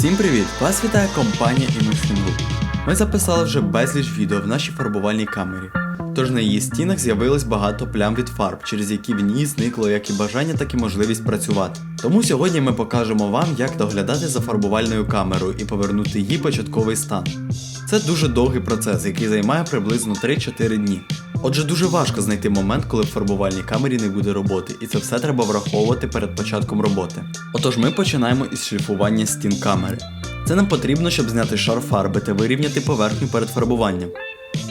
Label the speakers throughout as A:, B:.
A: Всім привіт! Вас вітає компанія Group. Ми записали вже безліч відео в нашій фарбувальній камері. Тож на її стінах з'явилось багато плям від фарб, через які в ній зникло як і бажання, так і можливість працювати. Тому сьогодні ми покажемо вам, як доглядати за фарбувальною камерою і повернути її початковий стан. Це дуже довгий процес, який займає приблизно 3-4 дні. Отже, дуже важко знайти момент, коли в фарбувальній камері не буде роботи, і це все треба враховувати перед початком роботи. Отож, ми починаємо із шліфування стін камери. Це нам потрібно, щоб зняти шар фарби та вирівняти поверхню перед фарбуванням.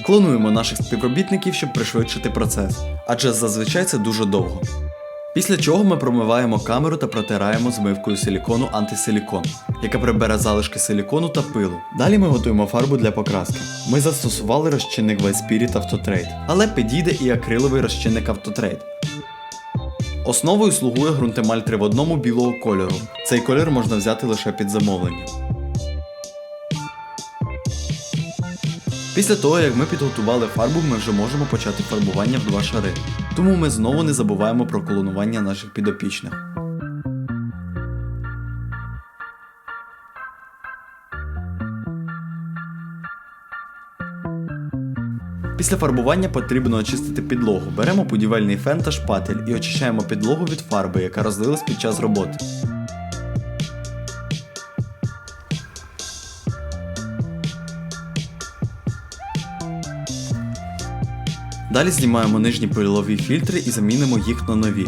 A: Клонуємо наших співробітників, щоб пришвидшити процес, адже зазвичай це дуже довго. Після чого ми промиваємо камеру та протираємо змивкою силікону антисилікон, яка прибере залишки силікону та пилу. Далі ми готуємо фарбу для покраски. Ми застосували розчинник Spirit Autotrade, але підійде і акриловий розчинник Autotrade. Основою слугує ґрунтемаль 3 в одному білого кольору. Цей колір можна взяти лише під замовлення. Після того, як ми підготували фарбу, ми вже можемо почати фарбування в два шари. Тому ми знову не забуваємо про колонування наших підопічних. Після фарбування потрібно очистити підлогу. Беремо будівельний фен та шпатель і очищаємо підлогу від фарби, яка розлилась під час роботи. Далі знімаємо нижні пилові фільтри і замінимо їх на нові.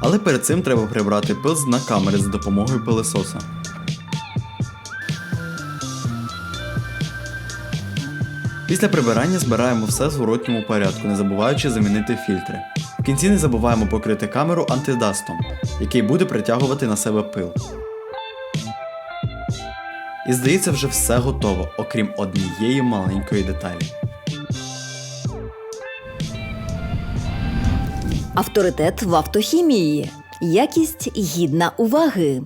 A: Але перед цим треба прибрати пил з дна камери за допомогою пилесоса. Після прибирання збираємо все в зворотньому порядку, не забуваючи замінити фільтри. В кінці не забуваємо покрити камеру антидастом, який буде притягувати на себе пил. І здається, вже все готово, окрім однієї маленької деталі.
B: Авторитет в автохімії. Якість гідна уваги.